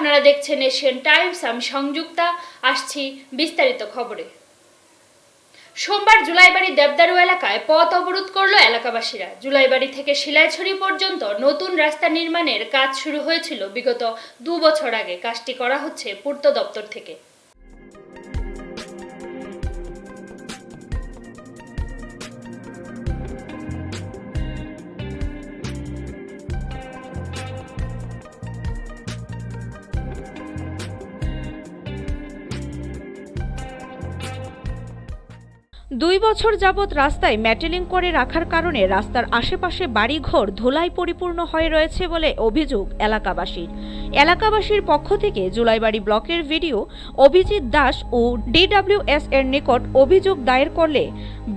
আপনারা দেখছেন Asian Times, আমি সংযুক্তা, আসছি বিস্তারিত খবরে। সোমবার জুলাইবাড়ি দেবদারু এলাকায় পথ অবরোধ করল এলাকাবাসীরা। জুলাইবাড়ি থেকে শিলাইছড়ি পর্যন্ত নতুন রাস্তা নির্মাণের কাজ শুরু হয়েছিল বিগত দু বছর আগে। কাজটি করা হচ্ছে পূর্ত দপ্তর থেকে। দুই বছর যাবৎ রাস্তায় ম্যাটেলিং করে রাখার কারণে রাস্তার আশেপাশে বাড়িঘর ধুলায় পরিপূর্ণ হয়ে রয়েছে বলে অভিযোগ এলাকাবাসীর। এলাকাবাসীর পক্ষ থেকে জুলাইবাড়ি ব্লকের ভিডিও অভিজিৎ দাস ও ডিডব্লিউএস এর নিকট অভিযোগ দায়ের করলে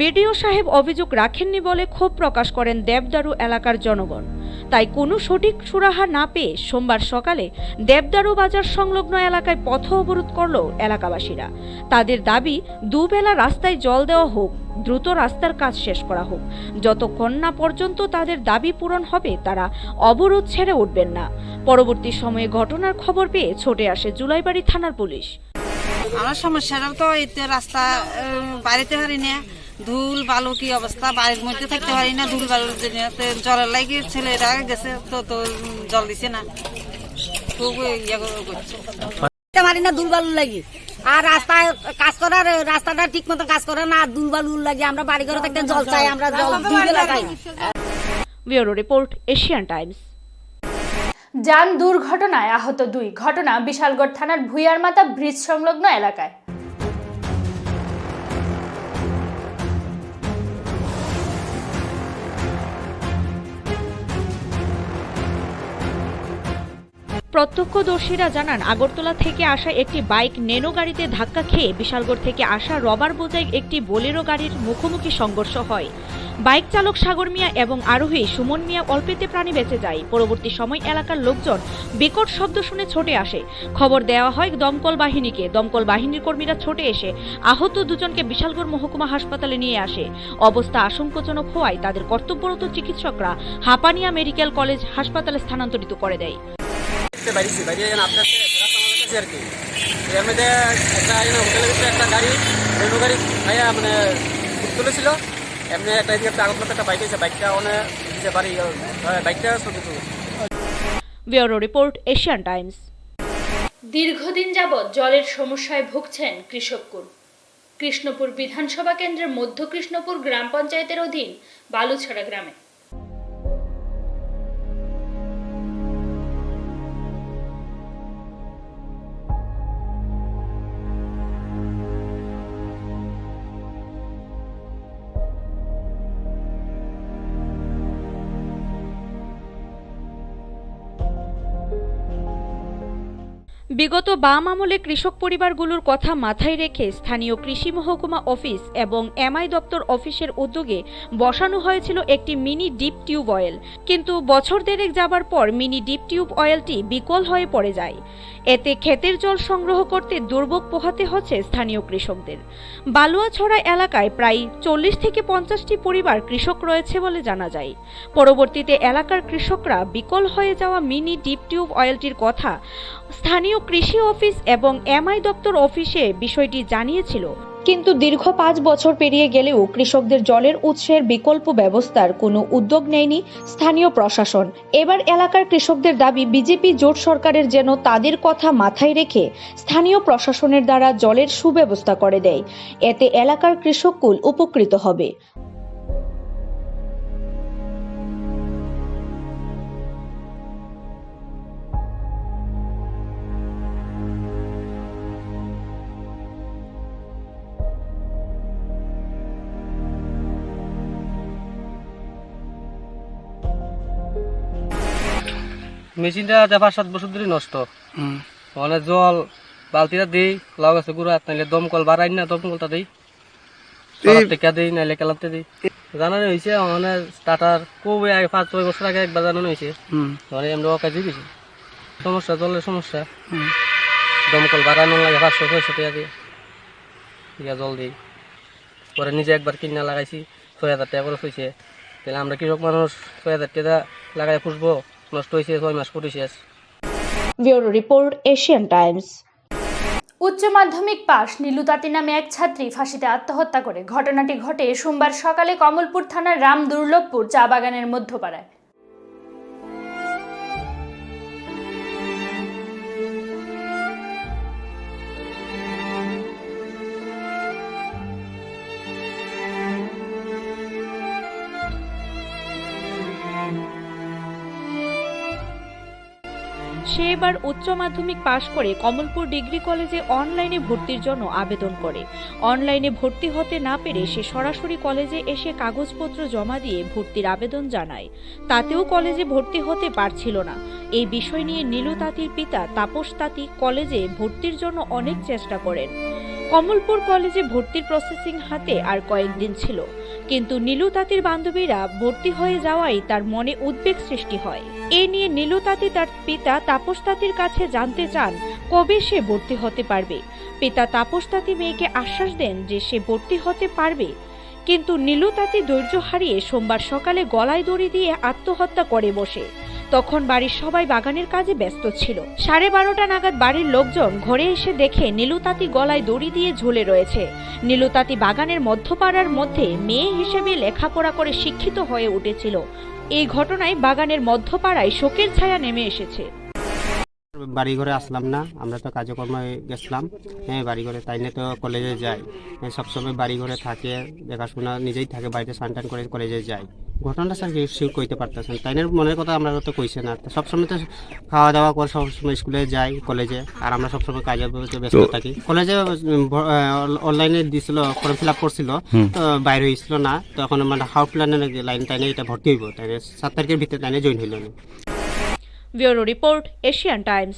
বিডিও সাহেব অভিযোগ রাখেননি বলে ক্ষোভ প্রকাশ করেন দেবদারু এলাকার জনগণ। তাই কোনো সঠিক সুরাহা না পেয়ে সোমবার সকালে দেবদারু বাজার সংলগ্ন এলাকায় পথ অবরোধ করল এলাকাবাসীরা। তাদের দাবি, দুবেলা রাস্তায় জল দেওয়া হোক দ্রুত রাস্তার কাজ শেষ করা হোক। যতক্ষণ না পর্যন্ত তাদের দাবি পূরণ হবে তারা অবরোধ ছেড়ে উঠবেন না। পরবর্তী সময়ে ঘটনার খবর পেয়ে ছুটে আসে জুলাইবাড়ি থানার পুলিশ। আমার সমস্যাটা তো এতে রাস্তা বাড়িতে পারি না। ধুল বালু কি অবস্থা? বাড়ির মধ্যে থাকতে পারি না। ধুল বালুর জন্য জলের লাগে ছেলেরা গেছে তো তো জল দিছে না। খুব ইয়ে করে- করছে পারি না দুলবালু লাগি। আর রাস্তায় কাজ করার রাস্তাটা ঠিক মতো কাজ করে না আর উল লাগে আমরা বাড়ি ঘরে থাকতে জল চাই আমরা জল দুই বেলা ব্যুরো রিপোর্ট এশিয়ান টাইমস। যান দুর্ঘটনায় আহত দুই। ঘটনা বিশালগড় থানার ভুইয়ারমাতা ব্রিজ সংলগ্ন এলাকায়। প্রত্যক্ষদর্শীরা জানান, আগরতলা থেকে আসা একটি বাইক নেনো গাড়িতে ধাক্কা খেয়ে বিশালগড় থেকে আসা রবার বোঝাই একটি বোলেরো গাড়ির মুখোমুখি সংঘর্ষ হয়। বাইক চালক সাগর মিয়া এবং আরোহী সুমন মিয়া অল্পেতে প্রাণী বেঁচে যায়। পরবর্তী সময় এলাকার লোকজন বিকট শব্দ শুনে ছুটে আসে। খবর দেওয়া হয় দমকল বাহিনীকে। দমকল বাহিনীর কর্মীরা ছুটে এসে আহত দুজনকে বিশালগড় মহকুমা হাসপাতালে নিয়ে আসে। অবস্থা আশঙ্কাজনক হওয়ায় তাদের কর্তব্যরত চিকিৎসকরা হাপানিয়া মেডিকেল কলেজ হাসপাতালে স্থানান্তরিত করে দেয়। দেখতে বাইরেছি বাইরে যেন আপনার রাস্তা কাছে আর কি। এর মধ্যে একটা হোটেলের ভিতরে একটা গাড়ি রেলু গাড়ি ভাইয়া মানে তুলেছিল। এমনি একটা এদিকে একটা আগত একটা বাইক আছে বাইকটা অনেক দিতে পারি বাইকটা ছবি তুলে ব্যুরো রিপোর্ট এশিয়ান টাইমস। দীর্ঘদিন যাবৎ জলের সমস্যায় ভুগছেন কৃষককুল। কৃষ্ণপুর বিধানসভা কেন্দ্রের মধ্য কৃষ্ণপুর গ্রাম পঞ্চায়েতের অধীন বালুছড়া গ্রামে। বিগত বাম আমলে কৃষক পরিবারগুলোর কথা মাথায় রেখে স্থানীয় কৃষি মহকুমা অফিস এবং এমআই দপ্তর অফিসের উদ্যোগে বসানো হয়েছিল একটি মিনি ডিপ টিউব অয়েল। কিন্তু বছর দেড়েক যাবার পর মিনি ডিপ টিউব অয়েলটি বিকল হয়ে পড়ে যায়। এতে ক্ষেতের জল সংগ্রহ করতে দুর্ভোগ পোহাতে হচ্ছে স্থানীয় কৃষকদের। বালুয়াছড়া এলাকায় প্রায় চল্লিশ থেকে পঞ্চাশটি পরিবার কৃষক রয়েছে বলে জানা যায়। পরবর্তীতে এলাকার কৃষকরা বিকল হয়ে যাওয়া মিনি ডিপ টিউব অয়েলটির কথা স্থানীয় কৃষি অফিস এবং এমআই দপ্তর অফিসে বিষয়টি জানিয়েছিল। কিন্তু দীর্ঘ পাঁচ বছর পেরিয়ে গেলেও কৃষকদের জলের উৎসের বিকল্প ব্যবস্থার কোনো উদ্যোগ নেয়নি স্থানীয় প্রশাসন। এবার এলাকার কৃষকদের দাবি, বিজেপি জোট সরকারের যেন তাদের কথা মাথায় রেখে স্থানীয় প্রশাসনের দ্বারা জলের সুব্যবস্থা করে দেয়। এতে এলাকার কৃষককুল উপকৃত হবে। মেশিনটা দেবার সাত বছর ধরে নষ্ট। মানে জল বালতিটা দিই লাউ গাছে গুঁড়া নাইলে দমকল বাড়াই না দমকলটা দিই টেকা দিই নাইলে কেলাতে দিই জানানো হয়েছে মানে স্টার্টার কবে আগে পাঁচ ছয় বছর আগে একবার জানানো হয়েছে মানে এমনি অকাজে গেছে সমস্যা জলের সমস্যা। দমকল বাড়ানো লাগে পাঁচশো ছয়শো টাকা দিয়ে ইয়া জল দিই পরে নিজে একবার কিনা লাগাইছি ছয় হাজার টাকা খরচ হয়েছে তাহলে আমরা কৃষক মানুষ ছয় হাজার টাকা লাগাই ফুসবো নষ্ট হয়েছে ছয় মাস পরে শেষ। Bureau report Asian Times. উচ্চ মাধ্যমিক পাশ নীলুতাতি নামে এক ছাত্রী ফাঁসিতে আত্মহত্যা করে। ঘটনাটি ঘটে সোমবার সকালে কমলপুর থানার রাম দুর্লভপুর চা বাগানের মধ্যপাড়ায়। সে এবার উচ্চ মাধ্যমিক পাশ করে কমলপুর ডিগ্রি কলেজে অনলাইনে ভর্তির জন্য আবেদন করে। অনলাইনে ভর্তি হতে না পেরে সে সরাসরি কলেজে এসে কাগজপত্র জমা দিয়ে ভর্তির আবেদন জানায়। তাতেও কলেজে ভর্তি হতে পারছিল না। এই বিষয় নিয়ে নীলু তাঁতির পিতা তাপস তাঁতি কলেজে ভর্তির জন্য অনেক চেষ্টা করেন। কমলপুর কলেজে ভর্তির প্রসেসিং হাতে আর কয়েকদিন ছিল। কিন্তু নীলু তাঁতির বান্ধবীরা ভর্তি হয়ে যাওয়ায় তার মনে উদ্বেগ সৃষ্টি হয়। এ নিয়ে নীলু তাঁতি তার পিতা তাপস তাঁতির কাছে জানতে চান কবে সে ভর্তি হতে পারবে। পিতা তাপস তাঁতি মেয়েকে আশ্বাস দেন যে সে ভর্তি হতে পারবে। কিন্তু নীলু তাঁতি ধৈর্য হারিয়ে সোমবার সকালে গলায় দড়ি দিয়ে আত্মহত্যা করে বসে। তখন বাড়ির সবাই বাগানের কাজে ব্যস্ত ছিল। সাড়ে বারোটা নাগাদ বাড়ির লোকজন ঘরে এসে দেখে নীলুতাতি গলায় দড়ি দিয়ে ঝুলে রয়েছে। নীলুতাতি বাগানের মধ্যপাড়ার মধ্যে মেয়ে হিসেবে লেখাপড়া করে শিক্ষিত হয়ে উঠেছিল। এই ঘটনায় বাগানের মধ্যপাড়ায় শোকের ছায়া নেমে এসেছে। বাড়ি ঘরে আসলাম না আমরা তো কাজকর্মে গেছিলাম হ্যাঁ বাড়ি ঘরে তাই তো কলেজে যাই। হ্যাঁ, সবসময় বাড়ি ঘরে থাকে দেখাশোনা নিজেই থাকে বাড়িতে স্নান করে কলেজে যাই। ঘটনাটা স্যার শিওর কইতে পারতেছেন? তাই মনের কথা আমরা তো কইছে না। সবসময় তো খাওয়া দাওয়া করে সবসময় স্কুলে যাই কলেজে আর আমরা সবসময় কাজের প্রতি ব্যস্ত থাকি। কলেজে অনলাইনে দিছিল ফর্ম ফিল আপ করছিল তো বাইরে হয়েছিল না তখন মানে হাউস প্ল্যানের লাইন তাই এটা ভর্তি হইব তাই সাত তারিখের ভিতরে তাই জয়েন হইল না। Bureau report Asian Times